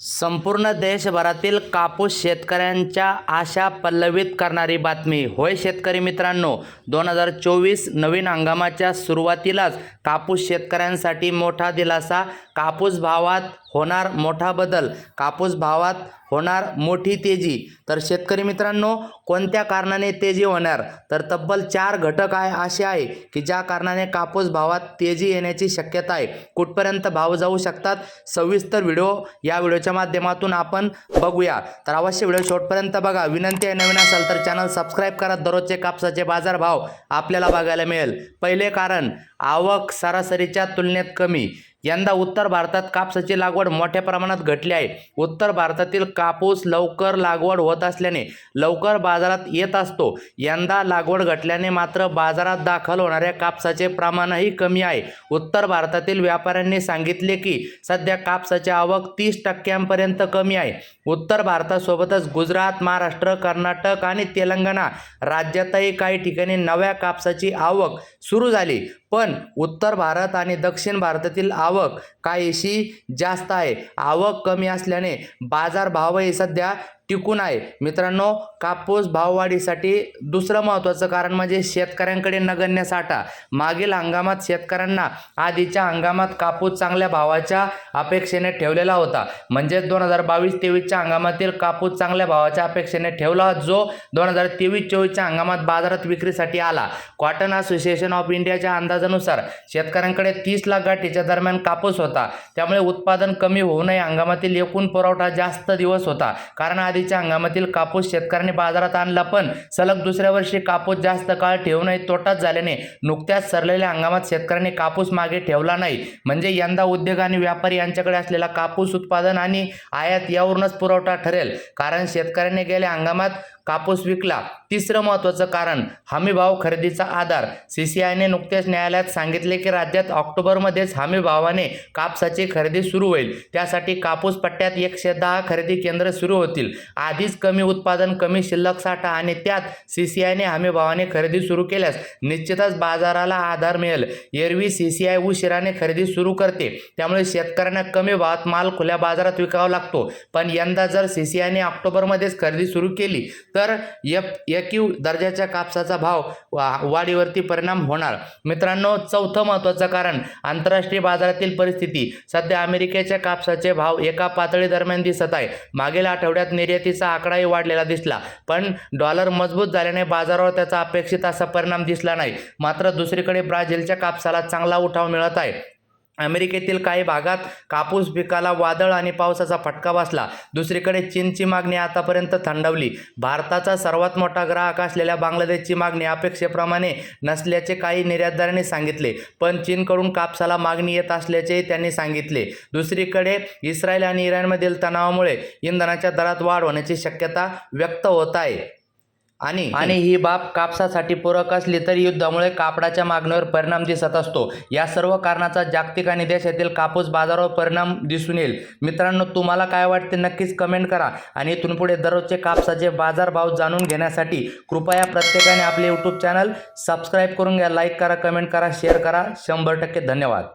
संपूर्ण देशभरातील कापूस शेतकऱ्यांच्या आशा पल्लवित करणारी बातमी. होय शेतकरी मित्रांनो दोन हजार चोवीस नवीन हंगामाच्या सुरुवातीलाच कापूस शेतकऱ्यांसाठी मोठा दिलासा. कापूस भावात होणार मोठा बदल. कापूस भावात होणार मोठी तेजी. तर शेतकरी मित्रांनो कोणत्या कारणाने तेजी होणार? तर तब्बल चार घटक आहे असे आहे की ज्या कारणाने कापूस भावात तेजी येण्याची शक्यता आहे. कुठपर्यंत भाव जाऊ शकतात? सविस्तर व्हिडिओ या व्हिडिओच्या माध्यमातून आपण बघूया. तर अवश्य व्हिडिओ शेवटपर्यंत बघा. विनंती आहे नवीन असेल तर चॅनल सबस्क्राईब करा. दररोजचे कापसाचे बाजारभाव आपल्याला बघायला मिळेल. पहिले कारण आवक सरासरीच्या तुलनेत कमी. यंदा उत्तर भारतात कापसाची लागवड मोठ्या प्रमाणात घटली आहे. उत्तर भारतातील कापूस लवकर लागवड होत असल्याने लवकर बाजारात येत असतो. यंदा लागवड घटल्याने मात्र बाजारात दाखल होणाऱ्या कापसाचे प्रमाणही कमी आहे. उत्तर भारतातील व्यापाऱ्यांनी सांगितले की सध्या कापसाची आवक तीस टक्क्यांपर्यंत कमी आहे. उत्तर भारतासोबतच गुजरात महाराष्ट्र कर्नाटक आणि तेलंगणा राज्यातही काही ठिकाणी नव्या कापसाची आवक सुरू झाली. पण उत्तर भारत आणि दक्षिण भारतातील आवक काहीशी जास्त आहे. आवक कमी असल्याने बाजारभावही सध्या टिकून आहे. मित्रांनो कापूस भाववाढीसाठी दुसरं महत्त्वाचं कारण म्हणजे शेतकऱ्यांकडे नगण्य साठा. मागील हंगामात शेतकऱ्यांना आधीच्या हंगामात कापूस चांगल्या भावाच्या अपेक्षेने ठेवलेला होता. म्हणजेच दोन हजार बावीस तेवीसच्या हंगामातील कापूस चांगल्या भावाच्या अपेक्षेने ठेवला जो दोन हजार तेवीस चोवीसच्या हंगामात बाजारात विक्रीसाठी आला. कॉटन असोसिएशन ऑफ इंडियाच्या अंदाजानुसार शेतकऱ्यांकडे तीस लाख गाठीच्या दरम्यान कापूस होता. त्यामुळे उत्पादन कमी होऊ नये. हंगामातील एकूण पुरवठा जास्त दिवस होता. कारण आधीच्या हंगामातील कापूस शेतकऱ्यांनी बाजारात आणला पण सलग दुसऱ्या वर्षी कापूस जास्त काळ ठेवूनही तोटाच झाल्याने नुकत्याच सरलेल्या हंगामात शेतकऱ्यांनी कापूस मागे ठेवला नाही. म्हणजे यंदा उद्योग आणि व्यापारी यांच्याकडे असलेला कापूस उत्पादन आणि आयात यावरूनच पुरवठा ठरेल. कारण शेतकऱ्याने गेल्या हंगामात कापूस विकला. तिसरं महत्त्वाचं कारण हमीभाव खरेदीचा आधार. सी सी आयने नुकत्याच न्यायालयात सांगितले की राज्यात ऑक्टोबरमध्येच हमीभावाने कापसाची खरेदी सुरू होईल. त्यासाठी कापूस पट्ट्यात एकशे दहा खरेदी केंद्र सुरू होतील. आधीच कमी उत्पादन कमी शिल्लक साठा आणि त्यात सी सी आयने हमीभावाने खरेदी सुरू केल्यास निश्चितच बाजाराला आधार मिळेल. एरवी सी सी आय उशिराने खरेदी सुरू करते. त्यामुळे शेतकऱ्यांना कमी भावात माल खुल्या बाजारात विकावा लागतो. पण यंदा जर सी सी आयने ऑक्टोबरमध्येच खरेदी सुरू केली तर एफ एक्यू दर्जाच्या कापसाचा भाव वा वाढीवरती परिणाम होणार. मित्रांनो चौथं महत्त्वाचं कारण आंतरराष्ट्रीय बाजारातील परिस्थिती. सध्या अमेरिकेच्या कापसाचे भाव एका पातळी दरम्यान दिसत आहे. मागील आठवड्यात निर्यात निर्यातीचा आकडाही वाढलेला दिसला. पण डॉलर मजबूत झाल्याने बाजारावर त्याचा अपेक्षित असा परिणाम दिसला नाही. मात्र दुसरीकडे ब्राझीलच्या कापसाला चांगला उठाव मिळत आहे. अमेरिकेतील काही भागात कापूस पिकाला वादळ आणि पावसाचा फटका बसला. दुसरीकडे चीनची मागणी आतापर्यंत थंडावली. भारताचा सर्वात मोठा ग्राहक असलेल्या बांगलादेशची मागणी अपेक्षेप्रमाणे नसल्याचे काही निर्यातदारांनी सांगितले पण चीनकडून कापसाला मागणी येत असल्याचेही त्यांनी सांगितले. दुसरीकडे इस्रायल आणि इराणमधील तणावामुळे इंधनाच्या दरात वाढ होण्याची शक्यता व्यक्त होत आहे. आणि आणि ही बाब कापसासाठी पूरक असली तरी युद्धामुळे कापडाच्या मागणीवर परिणाम दिसत असतो. या सर्व कारणाचा जागतिक आणि देशातील कापूस बाजारावर परिणाम दिसून येईल. मित्रांनो तुम्हाला काय वाटते नक्कीच कमेंट करा. आणि इथून पुढे दररोजचे कापसाचे बाजारभाव जाणून घेण्यासाठी कृपया प्रत्येकाने आपले यूट्यूब चॅनल सबस्क्राईब करून घ्या लाईक करा कमेंट करा शेअर करा. शंभर टक्के धन्यवाद.